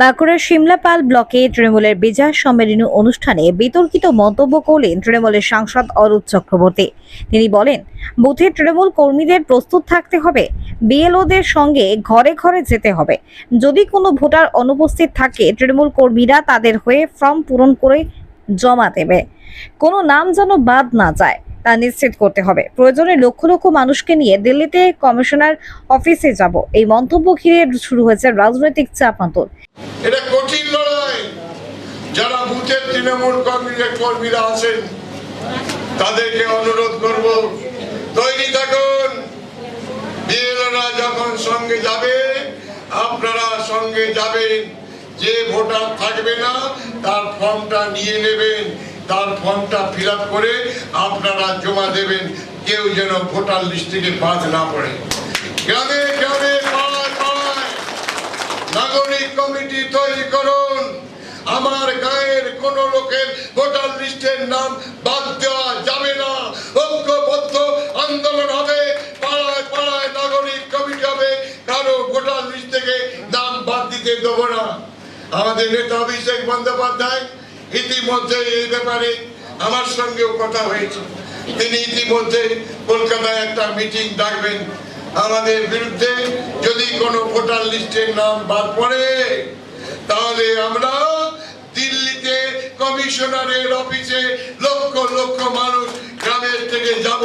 বাঁকুড়ার সিমলাপাল ব্লকে তৃণমূলের বিজয় সম্মেলনী অনুষ্ঠানে বিতর্কিত মন্তব্য করলেন তৃণমূলের সাংসদ অরূপ চক্রবর্তী। তিনি বলেন বুথের তৃণমূল কর্মীদের প্রস্তুত থাকতে হবে, বিএলওদের সঙ্গে ঘরে ঘরে যেতে হবে। যদি কোনো ভোটার অনুপস্থিত থাকে, তৃণমূল কর্মীরা তাদের হয়ে ফর্ম পূরণ করে জমা দেবে। কোনো নাম যেন বাদ না যায়, তা নিশ্চিত করতে হবে। প্রয়োজনে লক্ষ লক্ষ মানুষকে নিয়ে দিল্লিতে কমিশনার অফিসে যাব। এই মন্তব্য ঘিরে শুরু হয়েছে রাজনৈতিক চাপান্তর এটা কঠিন লড়াই। যারা বুথের তৃণমূল কর্মীরা কর্মীরা আছেন, তাদেরকে অনুরোধ করব, তৈরি থাকুন। বিএলওরা যখন সঙ্গে যাবে, আপনারা সঙ্গে যাবেন। যে ভোটার থাকবে না, তার ফর্মটা নিয়ে নেবেন। তার ফর্মটা ফিল করে আপনারা জমা দেবেন। কেউ যেন ভোটার লিস্ট থেকে বাদ না পড়ে। গ্রামে গ্রামে নাগরিক কমিটি তৈরি করুন। আমার গায়ের কোন লোকের ভোটার লিস্টের নাম বাদ দেওয়া যাবে না। ঐক্যবদ্ধ আন্দোলন হবে, পাড়ায় পাড়ায় নাগরিক কমিটি হবে, কারও ভোটার লিস্ট থেকে নাম বাদ দিতে দেব না। আমাদের নেতা অভিষেক বন্দ্যোপাধ্যায় ইতিমধ্যে এই ব্যাপারে আমার সঙ্গেও কথা হয়েছে। তিনি ইতিমধ্যে কলকাতায় একটা মিটিং ডাকবেন। আমাদের বিরুদ্ধে যদি কোনো ভোটার লিস্টের নাম বাদ পড়ে, তাহলে আমরা দিল্লিতে কমিশনারের অফিসে লক্ষ লক্ষ মানুষ গ্রামের থেকে যাব।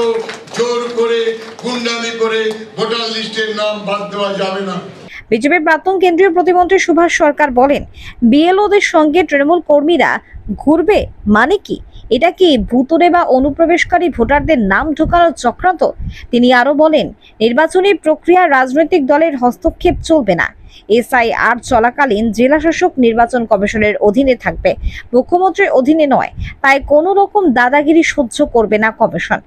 জোর করে, গুন্ডামি করে ভোটার লিস্টের নাম বাদ দেওয়া যাবে না। বিজেপির প্রাক্তন কেন্দ্রীয় প্রতিমন্ত্রী সুভাষ সরকার বলেন, বিএলওদের সঙ্গে তৃণমূল কর্মীরা ঘুরবে মানে কি? এটা কি ভূতরে বা অনুপ্রবেশকারী ভোটারদের নাম ঢোকানোর চক্রান্ত? তিনি আরও বলেন, নির্বাচনী প্রক্রিয়া রাজনৈতিক দলের হস্তক্ষেপ চলবে না। এসআইআর চলাকালীন জেলাশাসক নির্বাচন কমিশনের অধীনে থাকবে। মুখ্যমন্ত্রীর অধীনে নয়, তাই কোনো রকম দাদাগিরি সহ্য করবে না কমিশন।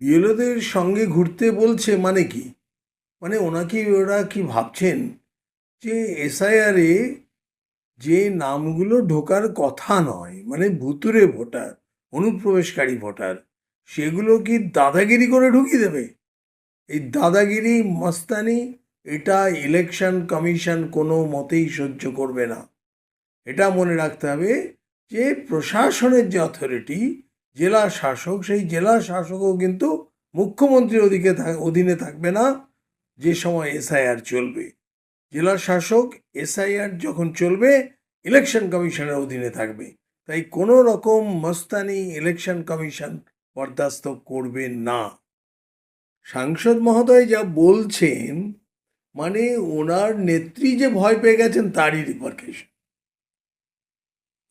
বিএলওদের সঙ্গে ঘুরতে বলছে মানে কি? মানে ওনাকে ওরা কি ভাবছেন? যে এসআইআরে যে নামগুলো ঢোকার কথা নয় মানে ভুতুরে ভোটার, অনুপ্রবেশকারী ভোটার, সেগুলো কি দাদাগিরি করে ঢুকিয়ে দেবে? এই দাদাগিরি, মস্তানি, এটা ইলেকশন কমিশন কোনো মতেই সহ্য করবে না। এটা মনে রাখতে হবে যে প্রশাসনের যে অথরিটি জেলা শাসক, সেই জেলা শাসকও কিন্তু মুখ্যমন্ত্রীর থাক- অধীনে থাকবে না, যে সময় এসআইআর চলবে। জেলা শাসক, এসআইআর যখন চলবে ইলেকশন কমিশনের অধীনে থাকবে। তাই কোনো রকম মস্তানি ইলেকশন কমিশন বরদাস্ত করবে না। সাংসদ মহোদয় যা বলছেন মানে ওনার নেত্রী যে ভয় পেয়ে গেছেন, তারই রিপার্কেশন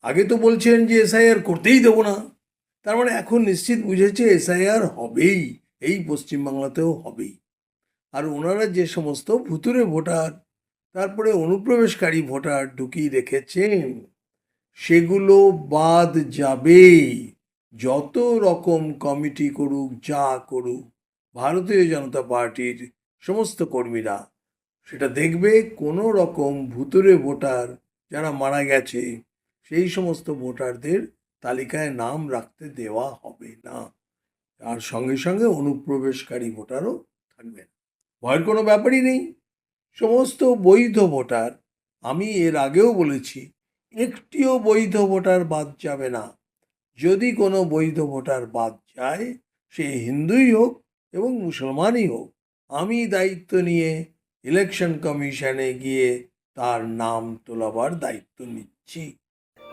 আগে তো বলছেন যে এসআইআর করতেই দেবো না। তার মানে এখন নিশ্চিত বুঝেছে এসআইআর হবেই, এই পশ্চিমবাংলাতেও হবেই। আর ওনারা যে সমস্ত ভুতুরে ভোটার তারপরে অনুপ্রবেশকারী ভোটার ঢুকিয়ে রেখেছেন। সেগুলো বাদ যাবেই। যত রকম কমিটি করুক, যা করুক, ভারতীয় জনতা পার্টির সমস্ত কর্মীরা সেটা দেখবে, কোনো রকম ভুতুরে ভোটার যারা মারা গেছে, সেই সমস্ত ভোটারদের তালিকায় নাম রাখতে দেওয়া হবে না। আর সঙ্গে সঙ্গে অনুপ্রবেশকারী ভোটারও থাকবে না। ভয়ের কোনো ব্যাপারই নেই। সমস্ত বৈধ ভোটার, আমি এর আগেও বলেছি, একটিও বৈধ ভোটার বাদ যাবে না। যদি কোনো বৈধ ভোটার বাদ যায়, সে হিন্দুই হোক এবং মুসলমানই হোক, আমি দায়িত্ব নিয়ে ইলেকশন কমিশনে গিয়ে তার নাম তোলাবার দায়িত্ব নিচ্ছি।